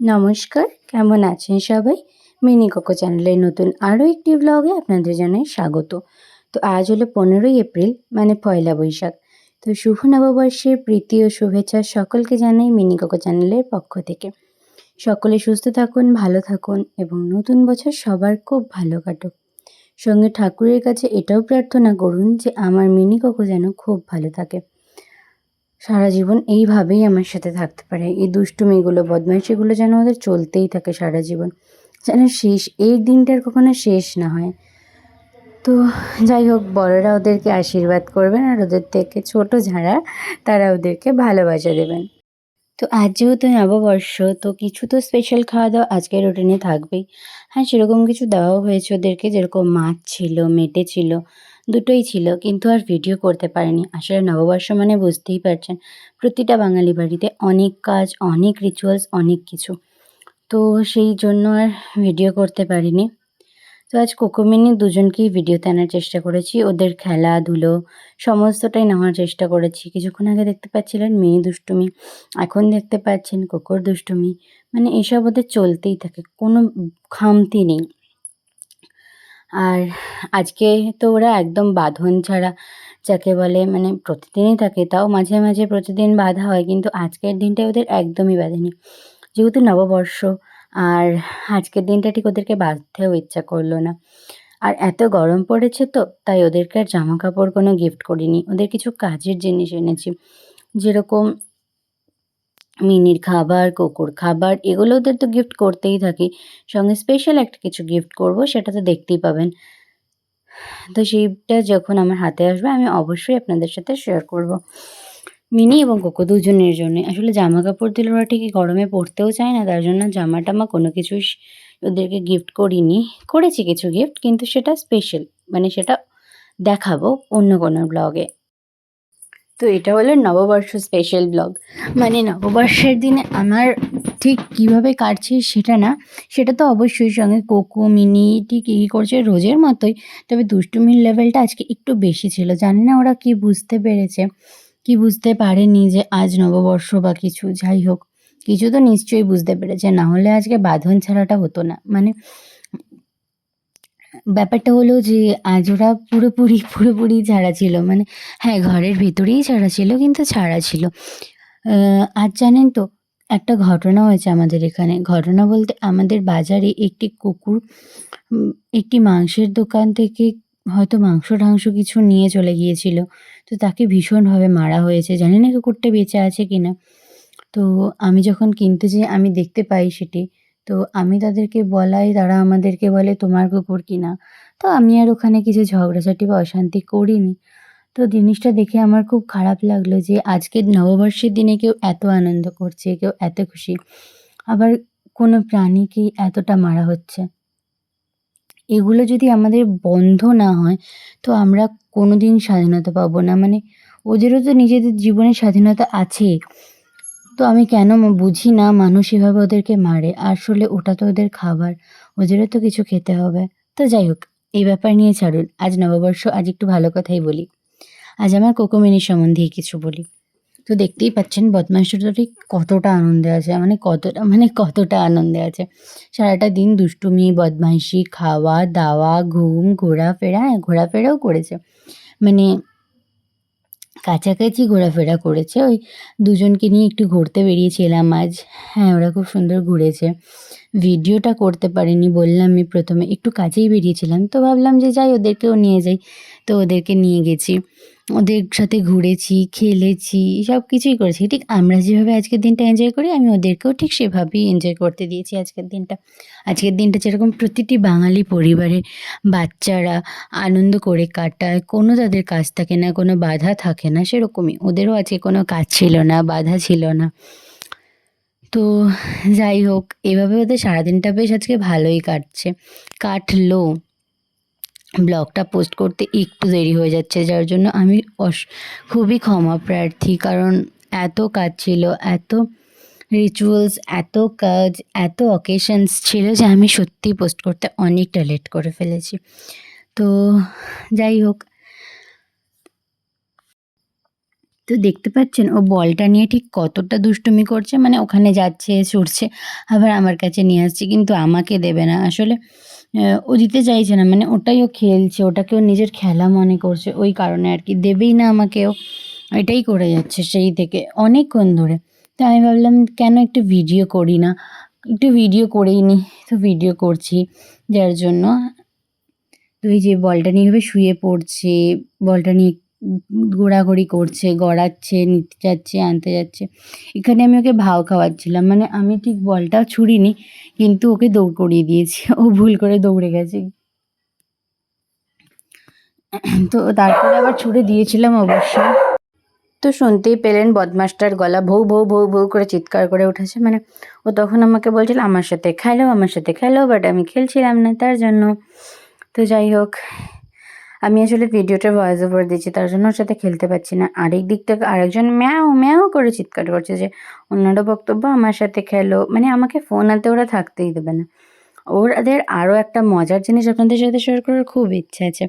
নমস্কার, কেমন আছেন সবাই? মিনি কোকো চ্যানেলের নতুন আরও একটি ব্লগে আপনাদের জানাই স্বাগত। তো আজ হলো পনেরোই এপ্রিল মানে পয়লা বৈশাখ। তো শুভ নববর্ষের প্রীতি ও শুভেচ্ছা সকলকে জানাই মিনি কোকো চ্যানেলের পক্ষ থেকে। সকলে সুস্থ থাকুন, ভালো থাকুন এবং নতুন বছর সবার খুব ভালো কাটুক। সঙ্গে ঠাকুরের কাছে এটাও প্রার্থনা করুন যে আমার মিনি কোকো যেন খুব ভালো থাকে। সারা জীবন এইভাবেই আমার সাথে থাকতে পারে। এই দুষ্টুমিগুলো, বদমাইশিগুলো যেন ওদের চলতেই থাকে সারা জীবন। যেন শেষ, এই দিনটার কখনো শেষ না হয়। তো যাই হোক, বড়রা ওদেরকে আশীর্বাদ করবেন আর ওদের থেকে ছোট যারা, তারা ওদেরকে ভালোবাসা দেবেন। তো আজ যেহেতু নববর্ষ, তো কিছু তো স্পেশাল খাওয়া দাওয়া আজকের রুটিনে থাকবেই। হ্যাঁ সেরকম কিছু দেওয়াও হয়েছে ওদেরকে, যেরকম মাছ ছিল, মেটে ছিল দুটোই ছিল, কিন্তু আর ভিডিও করতে পারিনি। আসলে নববর্ষ মানে বুঝতেই পারছেন, প্রতিটা বাঙালি বাড়িতে অনেক কাজ, অনেক রিচুয়ালস অনেক কিছু। তো সেই জন্য আর ভিডিও করতে পারিনি। তো আজ কোকোমিনি দুজনকেই ভিডিওতে আনার চেষ্টা করেছি। ওদের খেলাধুলো সমস্তটাই নেওয়ার চেষ্টা করেছি। কিছুক্ষণ আগে দেখতে পাচ্ছিলেন মেয়ে দুষ্টুমি, এখন দেখতে পাচ্ছেন কোকোর দুষ্টুমি। মানে এসব ওদের চলতেই থাকে, কোনো খামতি নেই। আর আজকে তো ওরা একদম বাঁধন ছাড়া, যাকে বলে মানে প্রতিদিনই থাকে, তাও মাঝে মাঝে প্রতিদিন বাঁধা হয়, কিন্তু আজকের দিনটা ওদের একদমই বাঁধেনি। যেহেতু নববর্ষ, আর আজকের দিনটা ঠিক ওদেরকে বাঁধতেও ইচ্ছা করল না। আর এত গরম পড়েছে তো, তাই ওদেরকে আর জামা কাপড় কোনো গিফট করিনি। ওদের কিছু কাজের জিনিস এনেছি, যেরকম মিনির খাবার, কোকোর খাবার, এগুলো ওদের তো গিফট করতেই থাকি। সঙ্গে স্পেশাল একটা কিছু গিফট করব, সেটা তো দেখতেই পাবেন। তো সেইটা যখন আমার হাতে আসবে, আমি অবশ্যই আপনাদের সাথে শেয়ার করব। মিনি এবং কোকো দুজনের জন্য। আসলে জামা কাপড় দিলে ওরা ঠিকই গরমে পরতেও চায় না, তার জন্য জামা টামা কোনো কিছুই ওদেরকে গিফট করিনি। করেছি কিছু গিফট কিন্তু সেটা স্পেশাল মানে সেটা দেখাবো অন্য কোনো ব্লগে তো এটা হলো নববর্ষ স্পেশাল ব্লগ মানে নববর্ষের দিনে আমার ঠিক কীভাবে কাটছে সেটা না, সেটা তো অবশ্যই সঙ্গে কোকো, মিনি ঠিক কী করছে রোজের মতোই। তবে দুষ্টুমির লেভেলটা আজকে একটু বেশি ছিল। জানি না ওরা কি বুঝতে পেরেছে, কি বুঝতে পারেনি যে আজ নববর্ষ বা কিছু, যাই হোক। কিছু তো নিশ্চয়ই বুঝতে পেরেছে, না হলে আজকে বাঁধন ছাড়াটা হতো না। মানে ব্যাপারটা হলো যে, আজ ওরা পুরোপুরি পুরোপুরি ছাড়া ছিল। মানে হ্যাঁ ঘরের ভেতরেই ছাড়া ছিল, কিন্তু ছাড়া ছিল। আজ জানেন তো, একটা ঘটনা হয়েছে আমাদের এখানে। ঘটনা বলতে আমাদের বাজারে একটি কুকুর একটি মাংসের দোকান থেকে হয়তো মাংস টাংস কিছু নিয়ে চলে গিয়েছিল। তো তাকে ভীষণভাবে মারা হয়েছে। জানি না কুকুরটা বেঁচে আছে কি না তো আমি যখন কিনতে যাই, আমি দেখতে পাই সেটি। তো আমি তাদেরকে বলাই, তারা আমাদেরকে বলে তোমার কুকুর কিনা। তো আমি আর ওখানে কিছু ঝগড়াঝাটি বা অশান্তি করিনি। তো জিনিসটা দেখে আমার খুব খারাপ লাগল যে আজকের নববর্ষের দিনে কেউ এত আনন্দ করছে, কেউ এত খুশি। আবার কোনো প্রাণীকেই এতটা মারা হচ্ছে? এগুলো যদি আমাদের বন্ধ না হয়, তো আমরা কোনো দিন স্বাধীনতা পাবো না। মানে ওদেরও তো নিজেদের জীবনের স্বাধীনতা আছে। তো আমি কেন বুঝি না মানুষ এভাবে ওদেরকে মারে? আসলে ওটা তো ওদের খাবার। ওদেরও তো কিছু খেতে হবে। তো যাই হোক, এই ব্যাপার নিয়ে ছাড়ুন। আজ নববর্ষ, আজ একটু ভালো কথাই বলি। আজ আমার কোকোমিনির সম্বন্ধেই কিছু বলি। তো দেখতেই পাচ্ছেন বদমাইশটা ঠিক কতটা আনন্দে আছে। মানে কতটা মানে কতটা আনন্দে আছে। সারাটা দিন দুষ্টুমি, বদমাইশি খাওয়া দাওয়া ঘুম, ঘোরাফেরা হ্যাঁ ঘোরাফেরাও করেছে। মানে কাছাকাছি ঘোরাফেরা করেছে। ওই দুজনকে নিয়ে একটু ঘুরতে বেরিয়েছিলাম আজ। হ্যাঁ ওরা খুব সুন্দর ঘুরেছে। ভিডিওটা করতে পারিনি, বললাম আমি প্রথমে। একটু কাছেই বেরিয়েছিলাম, তো ভাবলাম যে যাই, ওদেরকেও নিয়ে যাই। তো ওদেরকে নিয়ে গেছি। ওদের সাথে ঘুরেছি, খেলেছি সব কিছুই করেছি। ঠিক আমরা যেভাবে আজকের দিনটা এনজয় করি, আমি ওদেরকেও ঠিক সেভাবেই এনজয় করতে দিয়েছি আজকের দিনটা। আজকের দিনটা যেরকম প্রতিটি বাঙালি পরিবারের বাচ্চারা আনন্দ করে কাটায়, কোনো তাদের কাজ থাকে না, কোনো বাধা থাকে না, সেরকমই। ওদেরও আজকে কোনো কাজ ছিল না, বাধা ছিল না। তো যাই হোক, এভাবে ওদের সারাদিনটা বেশ আজকে ভালোই কাটছে। কাটলো। ব্লগটা পোস্ট করতে একটু দেরি হয়ে যাচ্ছে, যার জন্য আমি অস, খুবই ক্ষমা প্রার্থী। কারণ এত কাজ ছিল, এত রিচুয়ালস এত কাজ, এত অকেশনস ছিল যে আমি সত্যিই পোস্ট করতে অনেকটা লেট করে ফেলেছি। তো যাই হোক। তো দেখতে পাচ্ছেন, ও বলটা নিয়ে ঠিক কতটা দুষ্টুমি করছে মানে ওখানে যাচ্ছে, ছুটছে, আবার আমার কাছে নিয়ে আসছে, কিন্তু আমাকে দেবে না। আসলে ও দিতে চাইছে না মানে ওটাই ও খেলছে, ওটাকে ও নিজের খেলা মনে করছে, ওই কারণে আর কি। দেবেই না আমাকে ও, এটাই করে যাচ্ছে সেই থেকে অনেকক্ষণ ধরে। তো আমি ভাবলাম, কেন একটু ভিডিও করি না? একটু ভিডিও করেই নি, তো ভিডিও করছি, যার জন্য তুই যে বলটা নিয়ে শুয়ে পড়ছে, বলটা নিয়ে ঘোরাঘুরি করছে, গড়াচ্ছে, নিতে যাচ্ছে, আনতে যাচ্ছে। এখানে আমি ওকে ভাও খাওয়াচ্ছিলাম। মানে আমি ঠিক বলটা ছুড়িনি, কিন্তু ওকে দৌড় করিয়ে দিয়েছি। ও ভুল করে দৌড়ে গেছে। তো তারপরে আবার ছুড়ে দিয়েছিলাম অবশ্যই তো শুনতেই পেলেন বদমাসটার গলা ভৌ ভৌ ভৌ ভৌ করে চিৎকার করে উঠেছে। মানে ও তখন আমাকে বলছিল, আমার সাথে খেলো, আমার সাথে খেলো বাট আমি খেলছিলাম না তার জন্য। তো যাই হোক আমি আসলে ভিডিওটা ভয়েস ওভার দিচ্ছি, তার জন্য ওর সাথে খেলতে পারছি না। আরেক দিক থেকে আরেকজন ম্যাও ম্যাও করে চিৎকার করছে যে, অন্যরা বক্তব্য আমার সাথে খেলো। মানে আমাকে ফোন হাতে ওরা থাকতেই দেবে না। ওদের আরও একটা মজার জিনিস আপনাদের সাথে শেয়ার করার খুব ইচ্ছে আছে।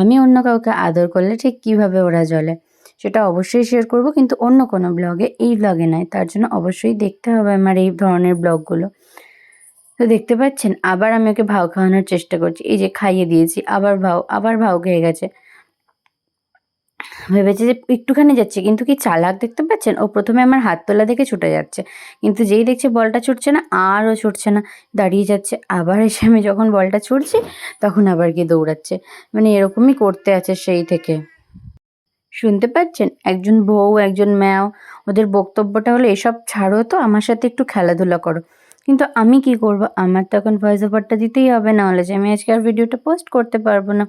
আমি অন্য কাউকে আদর করলে ঠিক কীভাবে ওরা জ্বলে, সেটা অবশ্যই শেয়ার করব, কিন্তু অন্য কোনো ব্লগে এই ব্লগে নয়। তার জন্য অবশ্যই দেখতে হবে আমার এই ধরনের ব্লগগুলো তো দেখতে পাচ্ছেন, আবার আমি ওকে ভাও খাওয়ানোর চেষ্টা করছি। এই যে খাইয়ে দিয়েছি, আবার ভাও আবার ভাও খেয়ে গেছে। ভেবেছে যে একটুখানি যাচ্ছে, কিন্তু কি চালাক দেখতে পাচ্ছেন? ও প্রথমে আমার হাত তোলা দেখে ছুটে যাচ্ছে। কিন্তু যেই দেখছে বলটা ছুটছে না আরও ছুটছে না, দাঁড়িয়ে যাচ্ছে। আবার এসে আমি যখন বলটা ছুটছি, তখন আবার গিয়ে দৌড়াচ্ছে। মানে এরকমই করতে আছে সেই থেকে। শুনতে পাচ্ছেন? একজন বউ, একজন ম্যাও, ওদের বক্তব্যটা হলো, এসব ছাড়ো তো, আমার সাথে একটু খেলাধুলা করো। কিন্তু আমি কি করব? আমার তো এখন ভয়েস ওভারটা দিতেই হবে না হলে যে আমি আজকে আর ভিডিওটা পোস্ট করতে পারব না।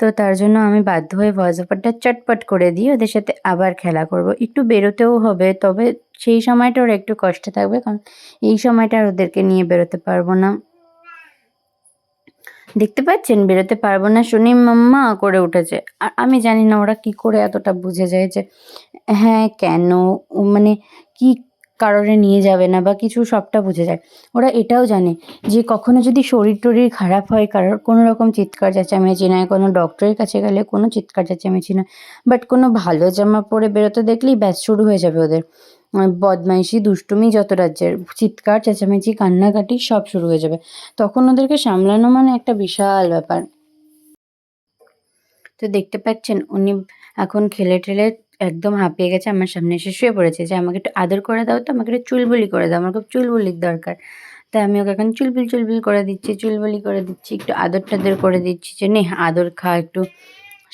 তো তার জন্য আমি বাধ্য হয়ে ভয়েস ওভারটা চটপট করে দিয়ে ওদের সাথে আবার খেলা করব। একটু বেরোতেও হবে, তবে সেই সময়টা ওরা একটু কষ্টে থাকবে, কারণ এই সময়টা আর ওদেরকে নিয়ে বেরোতে পারব না। দেখতে পাচ্ছেন? বেরোতে পারব না শুনি মাম্মা করে উঠেছে। আর আমি জানি না ওরা কি করে এতটা বুঝে যায় যে হ্যাঁ কেন? মানে কি কারণে নিয়ে যাবে না বা কিছু সবটা বুঝে যায়। ওরা এটাও জানে যে কখনো যদি শরীর টরীর খারাপ হয়, কারোর কোনো রকম চিৎকার চেঁচামেচি নয় কোনো ডক্টরের কাছে গেলে কোনো চিৎকার চেঁচামেচি নয় বাট কোনো ভালো জামা পরে বেরোতে দেখলেই ব্যাস শুরু হয়ে যাবে ওদের। বদমাইশি, দুষ্টুমি যত রাজ্যের, চিৎকার, চেঁচামেচি, কান্নাকাটি সব শুরু হয়ে যাবে। তখন ওদেরকে সামলানো মানে একটা বিশাল ব্যাপার। তো দেখতে পাচ্ছেন, উনি এখন খেলে টেলে একদম হাঁপিয়ে গেছে, আমার সামনে এসে শুয়ে পড়েছে যে আমাকে একটু আদর করে দাও তো, আমাকে একটু চুলবুলি করে দাও, আমার খুব চুলবুলির দরকার। তাই আমি ওকে এখন চুলবিল চুলবিল করে দিচ্ছি, চুলবুলি করে দিচ্ছি, একটু আদর টাদর করে দিচ্ছি যে নে আদর খা, একটু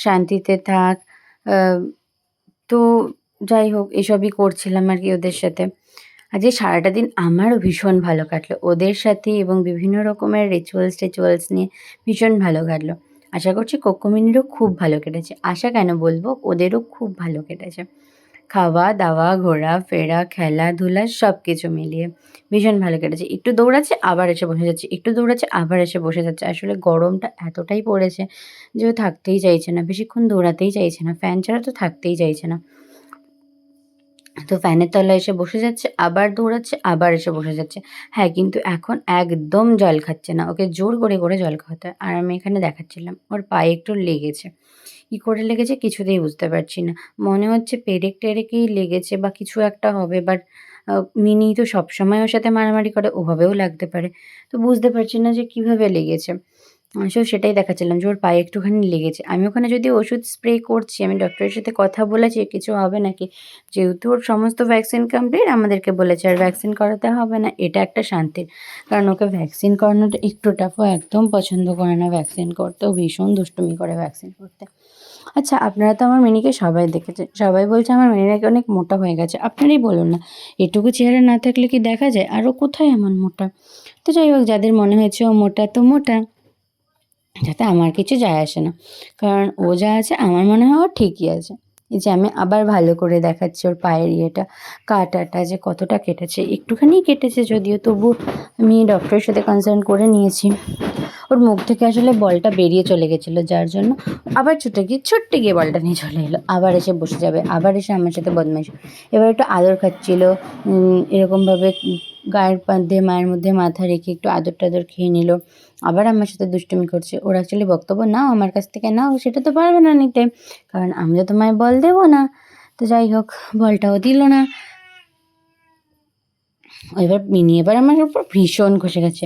শান্তিতে থাক। তো যাই হোক, এসবই করছিলাম আর কি ওদের সাথে। আজকে সারাটা দিন আমারও ভীষণ ভালো কাটলো, ওদের সাথে এবং বিভিন্ন রকমের রিচুয়ালস টিচুয়ালস নিয়ে ভীষণ ভালো কাটলো। আশা করছি কোকোমিনিরও খুব ভালো কেটেছে। আশা কেন বলব? ওদেরও খুব ভালো কেটেছে। খাওয়া, দাওয়া, ঘোরা, ফেরা, খেলাধুলা সব কিছু মিলিয়ে ভীষণ ভালো কেটেছে। একটু দৌড়াচ্ছে, আবার এসে বসে যাচ্ছে। একটু দৌড়াচ্ছে, আবার এসে বসে যাচ্ছে। আসলে গরমটা এতটাই পড়েছে যে থাকতেই চাইছে না, বেশিক্ষণ দৌড়াতেই চাইছে না। ফ্যান ছাড়া তো থাকতেই চাইছে না। তো ফ্যানের তলায় এসে বসে যাচ্ছে, আবার দৌড়াচ্ছে, আবার এসে বসে যাচ্ছে। হ্যাঁ কিন্তু এখন একদম জল খাচ্ছে না। ওকে জোর করে করে জল খাওয়াতে হয়। আর আমি এখানে দেখাচ্ছিলাম, ওর পায়ে একটু লেগেছে। কী করে লেগেছে কিছুতেই বুঝতে পারছি না। মনে হচ্ছে পেরেক টেরেকেই লেগেছে বা কিছু একটা হবে বাট মিনি তো সবসময় ওর সাথে মারামারি করে, ওভাবেও লাগতে পারে। তো বুঝতে পারছি না যে কীভাবে লেগেছে। সো সেটাই দেখাচ্ছিলাম যে ওর পায়ে একটুখানি লেগেছে। আমি ওখানে যদি ওষুধ স্প্রে করছি, আমি ডক্টরের সাথে কথা বলেছি, কিছু হবে নাকি? যেহেতু ওর সমস্ত ভ্যাকসিন কমপ্লিট আমাদেরকে বলেছে আর ভ্যাকসিন করাতে হবে না। এটা একটা শান্তির কারণ ওকে ভ্যাকসিন করানোটা একটু টাফ ও একদম পছন্দ করে না ভ্যাকসিন করতে। ও ভীষণ দুষ্টুমি করে ভ্যাকসিন করতে। আচ্ছা আপনারা তো আমার মিনিকে সবাই দেখেছেন। সবাই বলছে আমার মিনি নাকি অনেক মোটা হয়ে গেছে। আপনারাই বলুন না। এটুকু চেহারা না থাকলে কি দেখা যায়? আরও কোথায় এমন মোটা? তো যাই হোক, যাদের মনে হয়েছে ও মোটা, তো মোটা। যাতে আমার কিছু যায় আসে না। কারণ ও যা আছে, আমার মনে হয় ও ঠিকই আছে। এই যে আমি আবার ভালো করে দেখাচ্ছি ওর পায়ের ইয়েটা, কাটাটা যে কতটা কেটেছে, একটুখানি কেটেছে যদিও, তবু আমি ডক্টরের সাথে কনসার্ন করে নিয়েছি। ওর মুখ থেকে আসলে বলটা বেরিয়ে চলে গেছিল, যার জন্য আবার ছুটে গিয়ে ছুটতে গিয়ে বলটা নিয়ে চলে এলো। আবার এসে বসে যাবে, আবার এসে আমার সাথে বদমাইশ। এবার একটু আদর খাচ্ছিল এরকমভাবে গায়ের মধ্যে মায়ের মধ্যে মাথা রেখে একটু আদর টাদর খেয়ে নিল। আবার আমার সাথে দুষ্টুমি করছে। ওর অ্যাকচুয়ালি বক্তব্য, নাও আমার কাছ থেকে নাও, সেটা তো পারবে না নিতে কারণ আমি তো তোমায় বল দেবো না। তো যাই হোক, বলটাও দিল না। এবার মিনি এবার আমার উপর ভীষণ খসে গেছে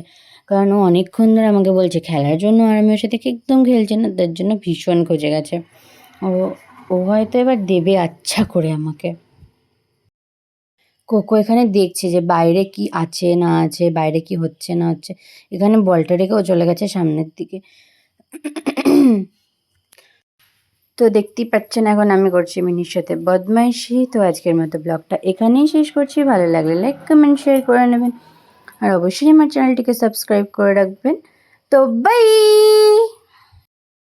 কারণ ও অনেকক্ষণ ধরে আমাকে বলছে, খেলার জন্য আর আমি ওর সাথে একদম খেলছে না? তার জন্য ভীষণ খসে গেছে। ও ও হয়তো এবার দেবে আচ্ছা করে আমাকে। কোকো এখানে দেখছে যে বাইরে কি আছে না আছে, বাইরে কি হচ্ছে না হচ্ছে। এখানে বলটা রেখে ও চলে গেছে সামনের দিকে। তো দেখতেই পাচ্ছেন এখন আমি করছি মিনির সাথে বদমাইশি। তো আজকের মতো ব্লগটা এখানেই শেষ করছি। ভালো লাগলে লাইক, কমেন্ট, শেয়ার করে নেবেন। আর অবশ্যই আমার চ্যানেলটিকে সাবস্ক্রাইব করে রাখবেন। তো বাই!